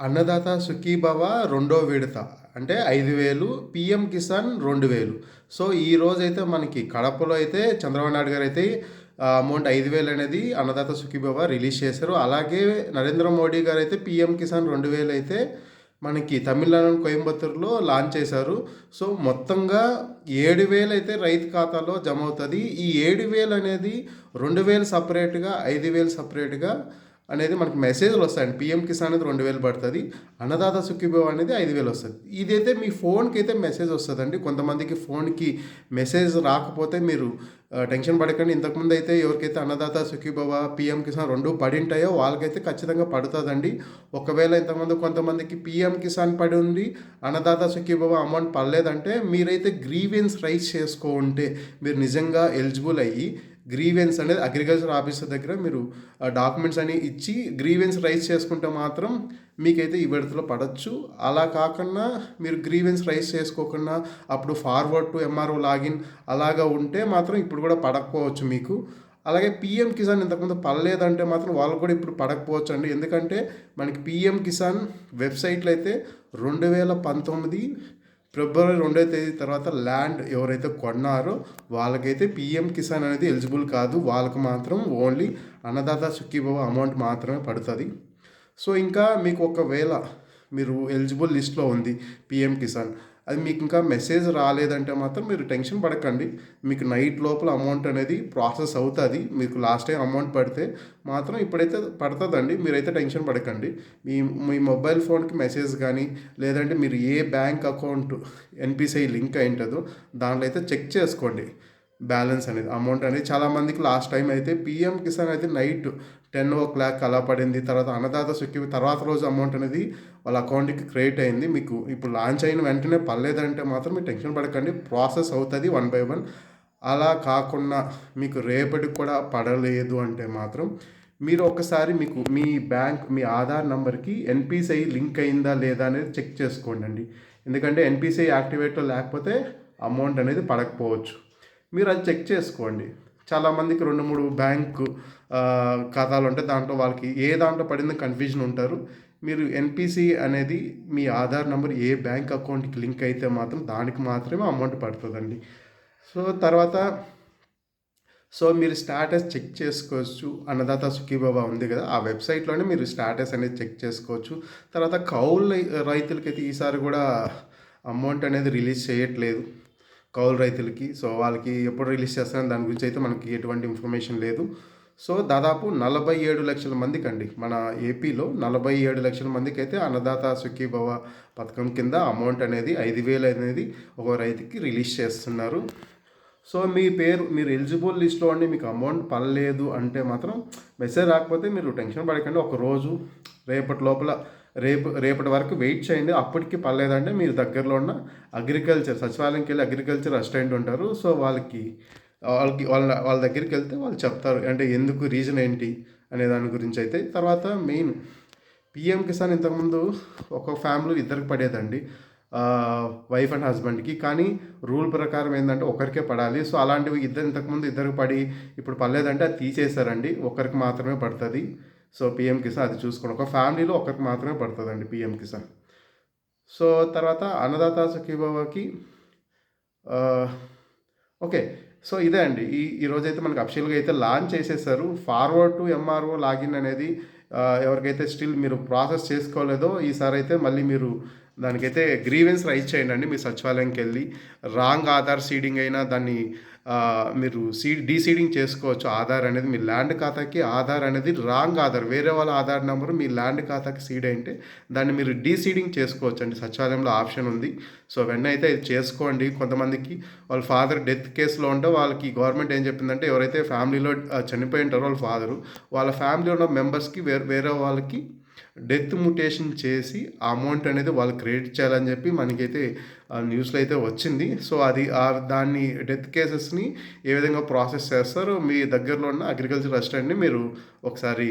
అన్నదాత సుఖీభవ రెండో విడత. అంటే ఐదు వేలు పిఎం కిసాన్ రెండు వేలు. సో ఈ రోజైతే మనకి కడపలో అయితే చంద్రబాబు నాయుడు గారు అయితే అమౌంట్ ఐదు వేలు అనేది అన్నదాత సుఖీభవ రిలీజ్ చేశారు. అలాగే నరేంద్ర మోడీ గారు అయితే పిఎం కిసాన్ రెండు వేలు అయితే మనకి తమిళనాడు కోయంబత్తూరులో లాంచ్ చేశారు. సో మొత్తంగా ఏడు వేలు అయితే రైతు ఖాతాలో జమ అవుతుంది. ఈ ఏడు వేలు అనేది రెండు వేలు సపరేట్గా ఐదు వేలు సపరేట్గా అనేది మనకి మెసేజ్లు వస్తాయండి. పిఎం కిసాన్ అనేది రెండు వేలు పడుతుంది. అన్నదాత సుఖీభవ అనేది ఐదు వేలు వస్తుంది. ఇదైతే మీ ఫోన్కి అయితే మెసేజ్ వస్తుందండి. కొంతమందికి ఫోన్కి మెసేజ్ రాకపోతే మీరు టెన్షన్ పడకండి. ఇంతకుముందు అయితే ఎవరికైతే అన్నదాత సుఖీభవ పిఎం కిసాన్ రెండు పడింటాయో వాళ్ళకైతే ఖచ్చితంగా పడుతుందండి. ఒకవేళ ఇంతకుముందు కొంతమందికి పిఎం కిసాన్ పడి ఉంది అన్నదాత సుఖీభవ అమౌంట్ పడలేదంటే మీరైతే గ్రీవెన్స్ రైజ్ చేసుకోంటే మీరు నిజంగా ఎలిజిబుల్ అయ్యి గ్రీవెన్స్ అనేది అగ్రికల్చర్ ఆఫీసర్ దగ్గర మీరు డాక్యుమెంట్స్ అని ఇచ్చి గ్రీవెన్స్ రైజ్ చేసుకుంటే మాత్రం మీకైతే ఈ విడతలో పడవచ్చు అలా కాకుండా మీరు గ్రీవెన్స్ రైజ్ చేసుకోకుండా అప్పుడు ఫార్వర్డ్ టు ఎంఆర్ఓ లాగిన్ అలాగా ఉంటే మాత్రం ఇప్పుడు కూడా పడకపోవచ్చు మీకు. అలాగే పిఎం కిసాన్ ఇంతకుముందు పడలేదంటే మాత్రం వాళ్ళు కూడా ఇప్పుడు పడకపోవచ్చు అండి ఎందుకంటే మనకి పిఎం కిసాన్ వెబ్సైట్లో అయితే రెండు వేల పంతొమ్మిది ఫిబ్రవరి రెండో తేదీ తర్వాత ల్యాండ్ ఎవరైతే కొన్నారో వాళ్ళకైతే పిఎం కిసాన్ అనేది ఎలిజిబుల్ కాదు. వాళ్ళకు మాత్రం ఓన్లీ అన్నదాత సుఖీభవ అమౌంట్ మాత్రమే పడుతుంది. సో ఇంకా మీకు ఒకవేళ మీరు ఎలిజిబుల్ లిస్ట్లో ఉంది పిఎం కిసాన్ అది మీకు ఇంకా మెసేజ్ రాలేదంటే మాత్రం మీరు టెన్షన్ పడకండి. మీకు నైట్ లోపల అమౌంట్ అనేది ప్రాసెస్ అవుతుంది. మీకు లాస్ట్ టైం అమౌంట్ పడితే మాత్రం ఇప్పుడైతే పడుతుందండి. మీరైతే టెన్షన్ పడకండి. మీ మీ మొబైల్ ఫోన్కి మెసేజ్ కానీ లేదంటే మీరు ఏ బ్యాంక్ అకౌంట్ ఎన్పిసిఐ లింక్ అయి ఉంటుందో దాంట్లో అయితే చెక్ చేసుకోండి. బ్యాలెన్స్ అనేది అమౌంట్ అనేది. చాలామందికి లాస్ట్ టైం అయితే పిఎం కిసాన్ అయితే నైట్ టెన్ ఓ క్లాక్ అలా పడింది. తర్వాత అన్నదాత సుఖి తర్వాత రోజు అమౌంట్ అనేది వాళ్ళ అకౌంట్కి క్రియేట్ అయింది. మీకు ఇప్పుడు లాంచ్ అయిన వెంటనే పర్లేదంటే మాత్రం మీరు టెన్షన్ పడకండి. ప్రాసెస్ అవుతుంది వన్ బై వన్. అలా కాకుండా మీకు రేపటికి కూడా పడలేదు అంటే మాత్రం మీరు ఒకసారి మీకు మీ బ్యాంక్ మీ ఆధార్ నెంబర్కి ఎన్పిసిఐ లింక్ అయిందా లేదా అనేది చెక్ చేసుకోండి ఎందుకంటే ఎన్పిసిఐ యాక్టివేట్లో లేకపోతే అమౌంట్ అనేది పడకపోవచ్చు. మీరు అది చెక్ చేసుకోండి. చాలామందికి రెండు మూడు బ్యాంకు ఖాతాలు ఉంటాయి దాంట్లో వాళ్ళకి ఏ దాంట్లో పడిందో కన్ఫ్యూజన్ ఉంటారు. మీరు ఎన్పిసి అనేది మీ ఆధార్ నెంబర్ ఏ బ్యాంక్ అకౌంట్కి లింక్ అయితే మాత్రం దానికి మాత్రమే అమౌంట్ పడుతుందండి. సో తర్వాత సో మీరు స్టాటస్ చెక్ చేసుకోవచ్చు. అన్నదాత సుఖీబాబా ఉంది కదా ఆ వెబ్సైట్లోనే మీరు స్టాటస్ అనేది చెక్ చేసుకోవచ్చు. తర్వాత కౌలు రైతులకైతే ఈసారి కూడా అమౌంట్ అనేది రిలీజ్ చేయట్లేదు. కౌలు రైతులకి సో వాళ్ళకి ఎప్పుడు రిలీజ్ చేస్తారని దాని గురించి అయితే మనకి ఎటువంటి ఇన్ఫర్మేషన్ లేదు. సో దాదాపు నలభై ఏడు లక్షల మందికి అండి మన ఏపీలో నలభై ఏడు లక్షల మందికి అయితే అన్నదాత సుఖీభవ పథకం కింద అమౌంట్ అనేది ఐదు వేలు అనేది ఒక రైతుకి రిలీజ్ చేస్తున్నారు. సో మీ పేరు మీరు ఎలిజిబుల్ లిస్ట్లో ఉండి మీకు అమౌంట్ పడలేదు అంటే మాత్రం మెసేజ్ రాకపోతే మీరు టెన్షన్ పడకండి. ఒక రోజు రేపటి లోపల రేపు రేపటి వరకు వెయిట్ చేయండి. అప్పటికి పర్లేదంటే మీరు దగ్గరలో ఉన్న అగ్రికల్చర్ సచివాలయంకి వెళ్ళి అగ్రికల్చర్ అసిస్టెంట్ ఉంటారు. సో వాళ్ళకి వాళ్ళకి వాళ్ళ వాళ్ళ దగ్గరికి వెళ్తే వాళ్ళు చెప్తారు. అంటే ఎందుకు రీజన్ ఏంటి అనే దాని గురించి అయితే. తర్వాత మెయిన్ పిఎం కిసాన్ ఇంతకుముందు ఒక ఫ్యామిలీ ఇద్దరికి పడేదండి. వైఫ్ అండ్ హస్బెండ్కి. కానీ రూల్ ప్రకారం ఏంటంటే ఒకరికే పడాలి. సో అలాంటివి ఇద్దరు ఇంతకుముందు ఇద్దరికి పడి ఇప్పుడు పడలేదంటే అది తీసేశారండి. ఒకరికి మాత్రమే పడుతుంది. సో పిఎం కిసాన్ అది చూసుకోండి. ఒక ఫ్యామిలీలో ఒకరికి మాత్రమే పడుతుందండి పిఎం కిసాన్ సో తర్వాత అన్నదాత సఖీబాబాకి ఓకే. సో ఇదే అండి. ఈ ఈరోజైతే మనకు మనకి అఫిషియల్గా అయితే లాంచ్ చేసేసారు. ఫార్వర్డ్ టు ఎంఆర్ఓ లాగిన్ అనేది ఎవరికైతే స్టిల్ మీరు ప్రాసెస్ చేసుకోలేదో ఈసారి అయితే మళ్ళీ మీరు దానికైతే గ్రీవెన్స్ రైజ్ చేయండి అండి మీ సచివాలయంకి వెళ్ళి. రాంగ్ ఆధార్ సీడింగ్ అయినా దాన్ని మీరు సీ డీసీడింగ్ చేసుకోవచ్చు. ఆధార్ అనేది మీ ల్యాండ్ ఖాతాకి ఆధార్ అనేది రాంగ్ ఆధార్. వేరే వాళ్ళ ఆధార్ నెంబర్ మీ ల్యాండ్ ఖాతాకి సీడ్ అయితే దాన్ని మీరు డీసీడింగ్ చేసుకోవచ్చు అండి సచివాలయంలో ఆప్షన్ ఉంది. సో వెన్న అయితే ఇది చేసుకోండి. కొంతమందికి వాళ్ళ ఫాదర్ డెత్ కేసులో ఉంటే వాళ్ళకి గవర్నమెంట్ ఏం చెప్పిందంటే ఎవరైతే ఫ్యామిలీలో చనిపోయి ఉంటారో వాళ్ళ ఫాదరు వాళ్ళ ఫ్యామిలీలో ఉన్న మెంబర్స్కి వేరే వేరే వాళ్ళకి డెత్ మ్యూటేషన్ చేసి ఆ అమౌంట్ అనేది వాళ్ళు క్రియేట్ చేయాలని చెప్పి మనకైతే ఆ న్యూస్లో అయితే వచ్చింది. సో అది ఆ దాన్ని డెత్ కేసెస్ని ఏ విధంగా ప్రాసెస్ చేస్తారో మీ దగ్గరలో ఉన్న అగ్రికల్చర్ అసిస్టెంట్ని మీరు ఒకసారి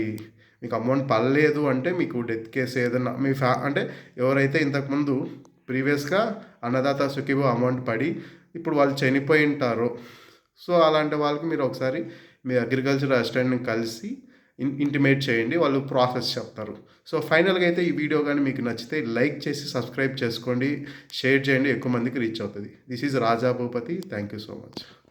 మీకు అమౌంట్ పడలేదు అంటే మీకు డెత్ కేసు ఏదైనా మీ ఫ్యా అంటే ఎవరైతే ఇంతకుముందు ప్రీవియస్గా అన్నదాత సుఖీభో అమౌంట్ పడి ఇప్పుడు వాళ్ళు చనిపోయి ఉంటారో సో అలాంటి వాళ్ళకి మీరు ఒకసారి మీ అగ్రికల్చర్ అసిస్టెంట్ని కలిసి ఇంటిమేట్ చేయండి వాళ్ళు ప్రాసెస్ చెప్తారు. సో ఫైనల్గా అయితే ఈ వీడియో కానీ మీకు నచ్చితే లైక్ చేసి సబ్స్క్రైబ్ చేసుకోండి షేర్ చేయండి ఎక్కువ మందికి రీచ్ అవుతుంది. This is Raja Bhupathi thank you so much